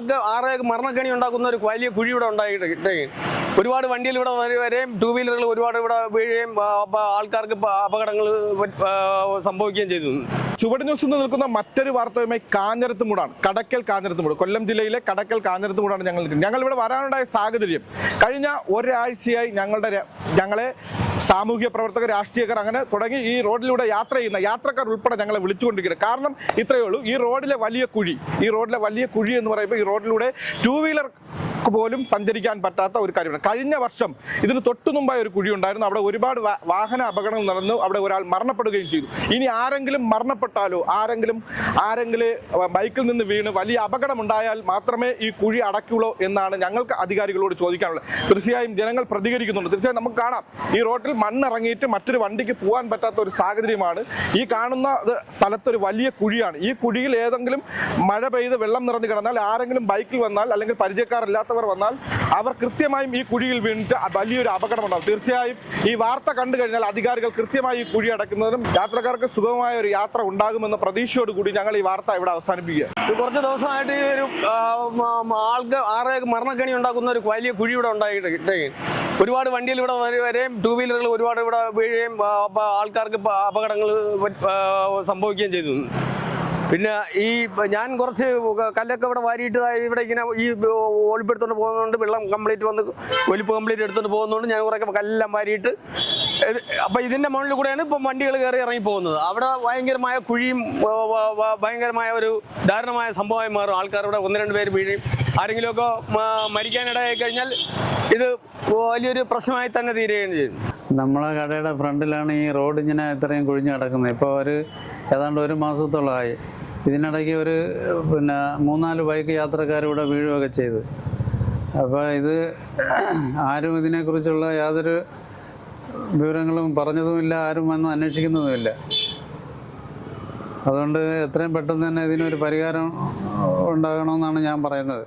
ആൾക്ക് ആറ് മരണക്കണി ഉണ്ടാക്കുന്ന ഒരു വലിയ കുഴി ഇവിടെ ഉണ്ടായിട്ട് ഒരുപാട് വണ്ടിയിൽ ഇവിടെ വരെ- വരെയും ടൂ വീലറുകൾ ഒരുപാട് ഇവിടെ വീഴുകയും ആൾക്കാർക്ക് അപകടങ്ങൾ സംഭവിക്കുകയും ചെയ്തു. ചുവട് ന്യൂസിൽ നിന്ന് നിൽക്കുന്ന മറ്റൊരു വാർത്തയുമായി കാഞ്ഞിരത്തുമൂടാണ് കടക്കൽ കാഞ്ഞിരത്തുമൂട് കൊല്ലം ജില്ലയിലെ കടക്കൽ കാഞ്ഞിരത്തുമൂടാണ് ഞങ്ങൾ നിൽക്കുന്നത്. ഞങ്ങൾ ഇവിടെ വരാനുണ്ടായ സാഹചര്യം കഴിഞ്ഞ ഒരാഴ്ചയായി ഞങ്ങളുടെ ഞങ്ങളെ സാമൂഹ്യ പ്രവർത്തകർ രാഷ്ട്രീയക്കാർ അങ്ങനെ തുടങ്ങി ഈ റോഡിലൂടെ യാത്ര ചെയ്യുന്ന യാത്രക്കാർ ഉൾപ്പെടെ ഞങ്ങളെ വിളിച്ചുകൊണ്ടിരിക്കുന്നത് കാരണം ഇത്രയേ ഉള്ളൂ ഈ റോഡിലെ വലിയ കുഴി ഈ റോഡിലെ വലിയ കുഴി എന്ന് പറയുമ്പോൾ ഈ റോഡിലൂടെ ടൂ വീലർ പോലും സഞ്ചരിക്കാൻ പറ്റാത്ത ഒരു കാര്യമാണ്. കഴിഞ്ഞ വർഷം ഇതിന് തൊട്ടു മുമ്പായ ഒരു കുഴി ഉണ്ടായിരുന്നു അവിടെ ഒരുപാട് വാഹന അപകടങ്ങൾ നടന്നു. അവിടെ ഒരാൾ മരണപ്പെടുകയും ചെയ്തു. ഇനി ആരെങ്കിലും മരണപ്പെട്ടാലോ ആരെങ്കിലും ആരെങ്കിലും ബൈക്കിൽ നിന്ന് വീണ് വലിയ അപകടം ഉണ്ടായാൽ മാത്രമേ ഈ കുഴി അടയ്ക്കുള്ളൂ എന്നാണ് ഞങ്ങൾക്ക് അധികാരികളോട് ചോദിക്കാനുള്ളത്. തീർച്ചയായും ജനങ്ങൾ പ്രതികരിക്കുന്നുണ്ട്. തീർച്ചയായും നമുക്ക് കാണാം. ഈ റോഡിൽ മണ്ണിറങ്ങിയിട്ട് മറ്റൊരു വണ്ടിക്ക് പോകാൻ പറ്റാത്ത ഒരു സാഹചര്യമാണ്. ഈ കാണുന്ന സ്ഥലത്തൊരു വലിയ കുഴിയാണ്. ഈ കുഴിയിൽ ഏതെങ്കിലും മഴ പെയ്ത് വെള്ളം നിറഞ്ഞു കിടന്നാൽ ആരെങ്കിലും ബൈക്കിൽ വന്നാൽ അല്ലെങ്കിൽ പരിചയക്കാരില്ലാത്തവർ വന്നാൽ അവർ കൃത്യമായും ഈ കുഴിയിൽ വീണിട്ട് വലിയൊരു അപകടം അപകടമുണ്ടാകും തീർച്ചയായും ഈ വാർത്ത കണ്ടു കഴിഞ്ഞാൽ അധികാരികൾ കൃത്യമായി ഈ കുഴി അടയ്ക്കുന്നതിനും യാത്രക്കാർക്ക് സുഗമമായ ഒരു യാത്ര ഉണ്ടാകുമെന്ന പ്രതീക്ഷയോട് കൂടി ഞങ്ങൾ ഈ വാർത്ത ഇവിടെ അവസാനിപ്പിക്കുക. കുറച്ച് ദിവസമായിട്ട് ഈ ഒരു ആൾക്ക് ആറ് മരണക്കണി ഉണ്ടാക്കുന്ന ഒരു വലിയ കുഴി ഇവിടെ ഉണ്ടായിട്ട് ഒരുപാട് വണ്ടിയിൽ ഇവിടെ വരെ- വരെയും ടൂ വീലറുകൾ ഒരുപാട് ഇവിടെ വീഴുകയും ആൾക്കാർക്ക് അപകടങ്ങൾ സംഭവിക്കുകയും ചെയ്തു. പിന്നെ ഈ ഞാൻ കുറച്ച് കല്ലൊക്കെ ഇവിടെ വാരിയിട്ട് ഇവിടെ ഇങ്ങനെ ഈ ഒളിപ്പെടുത്തോണ്ട് പോകുന്നതുകൊണ്ട് വെള്ളം കംപ്ലീറ്റ് വന്ന് ഒലിപ്പ് കംപ്ലീറ്റ് എടുത്തോണ്ട് പോകുന്നതുകൊണ്ട് ഞാൻ കുറേ കല്ലെല്ലാം വാരിയിട്ട് അപ്പൊ ഇതിന്റെ മുകളിൽ കൂടെയാണ് ഇപ്പം വണ്ടികൾ കയറി ഇറങ്ങി പോകുന്നത്. അവിടെ ഭയങ്കരമായ കുഴിയും ഭയങ്കരമായ ഒരു ദാരുണമായ സംഭവമായി മാറും. ആൾക്കാർ ഇവിടെ ഒന്ന് രണ്ട് പേര് വീഴും. ആരെങ്കിലുമൊക്കെ മരിക്കാനിടയായി കഴിഞ്ഞാൽ ഇത് വലിയൊരു പ്രശ്നമായി തന്നെ തീരുകയും ചെയ്യും. നമ്മളെ കടയുടെ ഫ്രണ്ടിലാണ് ഈ റോഡ് ഇങ്ങനെ ഇത്രയും കുഴിഞ്ഞു കിടക്കുന്നത്. ഇപ്പോൾ ഒരു ഏതാണ്ട് ഒരു മാസത്തോളമായി. ഇതിനിടയ്ക്ക് ഒരു പിന്നെ മൂന്നാൽ ബൈക്ക് യാത്രക്കാരൂടെ വീഴുകയൊക്കെ ചെയ്തു. അപ്പോൾ ഇത് ആരും ഇതിനെക്കുറിച്ചുള്ള യാതൊരു വിവരങ്ങളും പറഞ്ഞതുമില്ല ആരും വന്ന് അന്വേഷിക്കുന്നതുമില്ല. അതുകൊണ്ട് എത്രയും പെട്ടെന്ന് തന്നെ ഇതിനൊരു പരിഹാരം ഉണ്ടാകണമെന്നാണ് ഞാൻ പറയുന്നത്.